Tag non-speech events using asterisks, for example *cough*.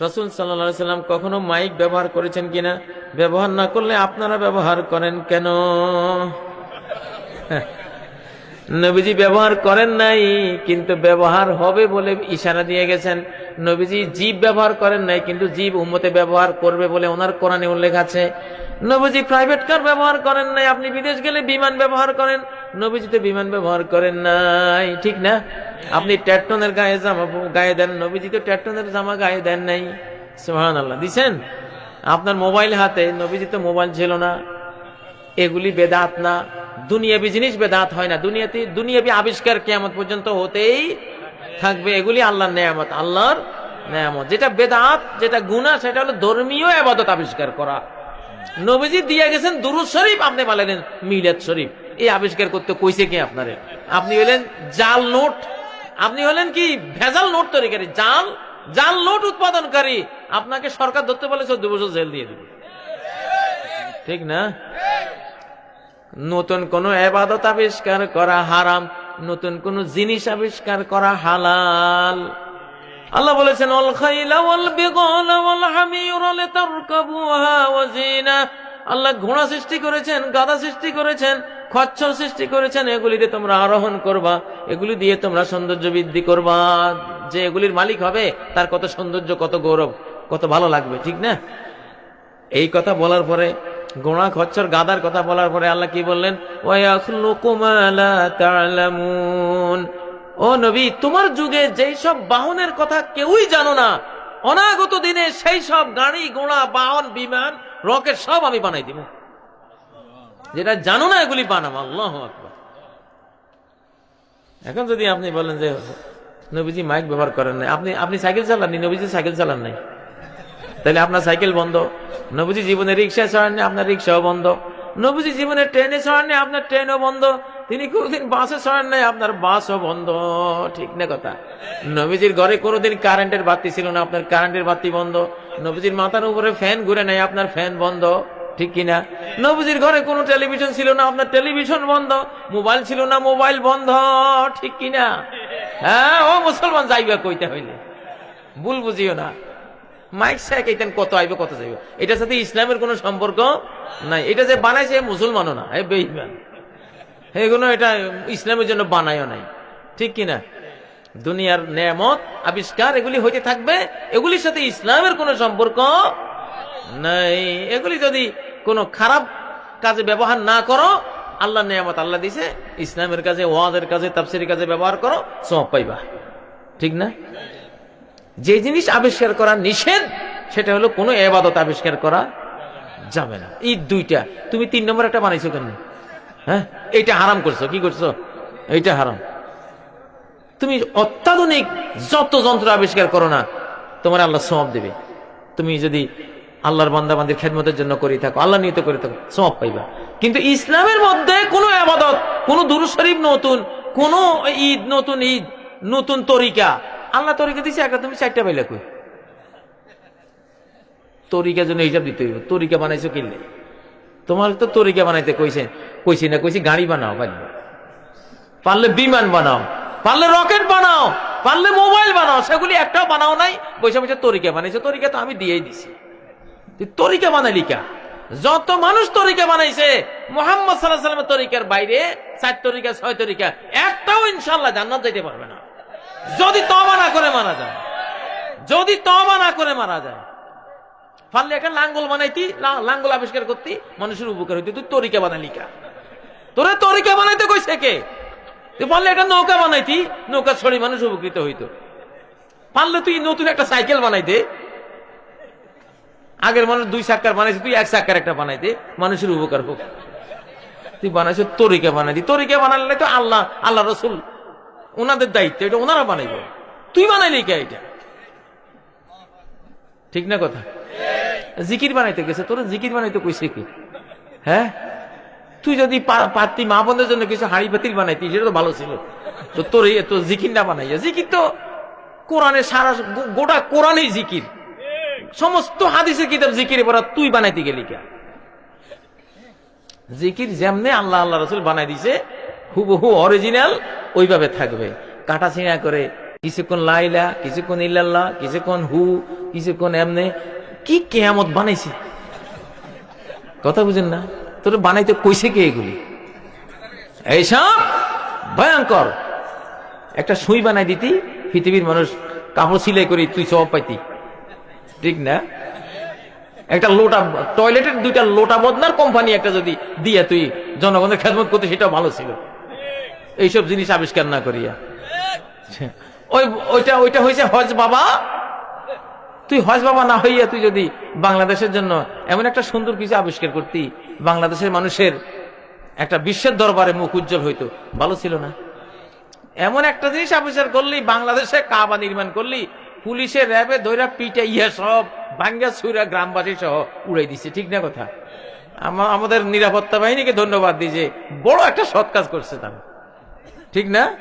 রসুল সাল্লা সাল্লাম কখনো মাইক ব্যবহার করেছেন কিনা? ব্যবহার না করলে আপনারা ব্যবহার করেন কেন? *laughs* নবীজি ব্যবহার করেন নাই, কিন্তু ব্যবহার হবে বলে ইশারা দিয়ে গেছেন। নবীজি জীব ব্যবহার করেন নাই, কিন্তু জীব উম্মতে ব্যবহার করবে বলে ওনার কোরআনে উল্লেখ আছে। নবীজি প্রাইভেট কার ব্যবহার করেন নাই, আপনি বিদেশ গেলে বিমান ব্যবহার করেন। নবীজি তো বিমান ব্যবহার করেন নাই, ঠিক না? আপনি ট্যাটনের গায়ে জামা গায়ে দেন, নবীজি তো ট্যাটনের জামা গায়ে দেন নাই। সুহান আল্লাহ দিছেন? আপনার মোবাইল হাতে, নবীজি তো মোবাইল ছিল না। এগুলি বেদাত না। দুনিয়াবি জিনিস বেদাত হয় না। দুনিয়াতে, দুনিয়াবি আবিষ্কার কেয়ামত পর্যন্ত হতেই থাকবে। এগুলি আল্লাহর নেয়ামত আল্লাহর নেয়ামত। যেটা বেদাত, যেটা গুনাহ, সেটা হলো ধর্মীয় আবাদত আবিষ্কার করা। নবীজি দিয়ে গেছেন দুরুদ শরীফ, আপনি বলেন মিলাদ শরীফ। এই আবিষ্কার করতে কইছে কি আপনারে? আপনি হলেন জাল নোট। আপনি হলেন কি? ভেজাল নোট তৈরিকারী জাল জাল নোট উৎপাদনকারী। আপনাকে সরকার ধরতে বলে চোদ্দ বছর জেল দিয়ে দেবে। ঠিক না? নতুন কোন এবাদত আবিষ্কার করা হারাম, নতুন কোন জিনিস আবিষ্কার করা হালাল। আল্লাহ বলেছেন অল খাইলা ওয়াল বিগলা ওয়াল হামিরা লিতারকাবুহা ওয়া জিনা আল্লাহ ঘোড়া সৃষ্টি করেছেন, গাধা সৃষ্টি করেছেন, খচ্ছর সৃষ্টি করেছেন, এগুলিতে তোমরা আরোহণ করবা, এগুলি দিয়ে তোমরা সৌন্দর্য বৃদ্ধি করবা। যে এগুলির মালিক হবে, তার কত সৌন্দর্য, কত গৌরব, কত ভালো লাগবে, ঠিক না? এই কথা বলার পরে গোড়া খচ্চর গাদার কথা বলার পরে আল্লাহ কি বললেন? ও নবী, তোমার যুগে যেই সব বাহনের কথা কেউই জানো না। অনাগত দিনে সেই সব গাড়ি, ঘোড়া, বাহন, বিমান রকেট সব আমি বানাই দিব। যেটা জানো না, এগুলি বানাবো আল্লাহ এখন যদি আপনি বলেন যে, নবীজি মাইক ব্যবহার করেন নাই, আপনি আপনি সাইকেল চালাননি, নবীজি সাইকেল চালান নাই। তাহলে আপনার সাইকেল বন্ধ। নবীজি জীবনে রিক্সা চড়াননি, আপনার রিক্সাও বন্ধ। নবীজি জীবনে ট্রেনে চড়াননি, আপনার ট্রেনও বন্ধ। তিনি কোনোদিন বাসে চড়ান নাই, আপনার বাসও বন্ধ। ঠিক না কথা? নবীজির ঘরে কোনোদিন কারেন্টের বাতি ছিল না, আপনার কারেন্টের বাতি বন্ধ। নবীজির মাথার উপরে ফ্যান ঘুরে নাই, আপনার ফ্যান বন্ধ, ঠিক কিনা? নবীজির ঘরে কোনো টেলিভিশন ছিল না, আপনার টেলিভিশন বন্ধ, মোবাইল ছিল না, মোবাইল বন্ধ, ঠিক কিনা? হ্যাঁ ও মুসলমান যাইবা কইতে হইলে। ভুল বুঝিও না। মাইক সাহেব এইতেন কত আইবে, কত যাইবে। এটার সাথে ইসলামের কোনো সম্পর্ক নাই। এটা যে বানাইছে মুসলমানও না, এ বেইমান এগুলো এটা ইসলামের জন্য বানায়ও নাই, ঠিক কিনা? দুনিয়ার নেয়ামত, আবিষ্কার এগুলি হইতে থাকবে। এগুলির সাথে ইসলামের কোনো সম্পর্ক নাই। এগুলি যদি কোনো খারাপ কাজে ব্যবহার না করো আল্লাহ নেয়ামত আল্লাহ দিছে, ইসলামের কাজে, ওয়াজের কাজে, তাফসিরের কাজে ব্যবহার করো সব পাইবা। ঠিক না? যে জিনিস আবিষ্কার করা নিষেধ, সেটা হলো কোনো এবাদত আবিষ্কার করা যাবে না। ঈদ দুইটা। তুমি তিন নম্বর একটা বানাইছো কেন? হ্যাঁ? এইটা হারাম করছ। কি করছ? এইটা হারাম। তুমি অত্যাধুনিক যত যন্ত্র আবিষ্কার করো না, তোমার আল্লাহ সব দেবে। তুমি যদি আল্লাহর বান্দাবান্দির খেদমতের জন্য করে থাকো, আল্লাহ নিয়ত করে থাকো সব পাইবা। কিন্তু ইসলামের মধ্যে কোনো আবাদত, কোনো দুরু শরীফ নতুন, কোন ঈদ নতুন ঈদ, নতুন তরিকা, আল্লাহ তরিকা দিছে একটা তুমি চারটা পাইলে কই? তরিকা জন্য হিসাব দিতে হইব। তরিকা বানাইছো কিনলে তোমার তো তরিকা বানাইতে কইছে, কইছি না কইছি গাড়ি বানাও পারলে বিমান বানাও। পারলে রকেট বানাও, পারলে মোবাইল বানাও, সেগুলি একটাও বানাও নাই বসে বসে তরিকা। বানাইছে তরিকা তো আমি দিয়েই দিছি। তরিকা বানালি কা? যত মানুষ তরিকা বানাইছে, মোহাম্মদ সাল্লাহ সাল্লামের তরিকার বাইরে চার তরিকা, ছয় তরিকা, একটাও ইনশাল্লাহ জান্নাত যাইতে পারবে না। যদি তবা না করে মারা যায়, যদি তবা না করে মারা যায়, পারলে একটা লাঙ্গল বানাইতি লাঙ্গল আবিষ্কার করতি, মানুষের উপকার হইতি। তুই তরিকা বানালি কা? তোরে তরিকা বানাইতে কইছে কে? পারলে একটা নৌকা বানাইতি, নৌকা ছড়ি মানুষ উপকৃত হইতো। পারলে তুই নতুন একটা সাইকেল বানাইতে। আগের মানুষ দুই চাক্কার বানাইছে, তুই এক চাক্কার একটা বানাইতে। মানুষের উপকার হোক। তুই বানাইছো তরিকা বানাইতি। তরিকা বানালে তো আল্লাহ আল্লাহ রসুল ওনাদের দায়িত্ব, এটা ওনারা বানাইব। তুই বানাইলি কে এটা? ঠিক না কথা? জিকির বানাইতে গেছে, তোর জিকির বানাইতে কইছে কি? হ্যাঁ? তুই যদি পারতি মা বোনদের জন্য কিছু হাড়ি পাতিল বানাইতি, সেটা তো ভালো ছিল। তো তোর তো জিকির না বানাইয়া। জিকির তো কোরআনে সারা গোটা কোরআনই জিকির। সমস্ত হাদিসের কিতাব জিকিরে পড়া তুই বানাইতে গেলি কে? জিকির যেমনে আল্লাহ আল্লাহ রসুল বানাই দিছে, হুবহু অরিজিনাল ওইভাবে থাকবে। কাটা ছিঁড়া করে কিছুক্ষণ লাইলা কিছুক্ষণ ইল্লাল্লাহ, কিছুক্ষণ হু, কিছুক্ষণ এমনি। কি কেয়ামত বানাইছে? কথা বুঝেন না? তোর বানাইতে কইছে কে এগুলি? এইসব ভয়ঙ্কর। একটা সুই বানাই দিতি, পৃথিবীর মানুষ কাপড় সিলাই করি, তুই সব পাইতি। ঠিক না? একটা লোটা, টয়লেটের দুইটা লোটা বদনার কোম্পানি একটা যদি দিয়ে তুই জনগণের খেদমত করতে সেটা ভালো ছিল। এইসব জিনিস আবিষ্কার না করিয়া। ওই, ওইটা ওইটা হয়েছে হজ বাবা। তুই হজ বাবা না হইয়া তুই যদি বাংলাদেশের জন্য এমন একটা সুন্দর কিছু আবিষ্কার করতি বাংলাদেশের মানুষের একটা বিশ্বের দরবারে মুখ উজ্জ্বল হইতো। ভালো ছিল না। এমন একটা জিনিস আবিষ্কার করলি বাংলাদেশে কাবা নির্মাণ করলি পুলিশের র্যাবে দৈরা পিটে ইয়া সব বাঙ্গা সুরা গ্রামবাসী সহ উড়াই দিছে। ঠিক না কথা? আমা- আমাদের নিরাপত্তা বাহিনীকে ধন্যবাদ যে বড় একটা সৎ কাজ করছে তারা। ঠিক না?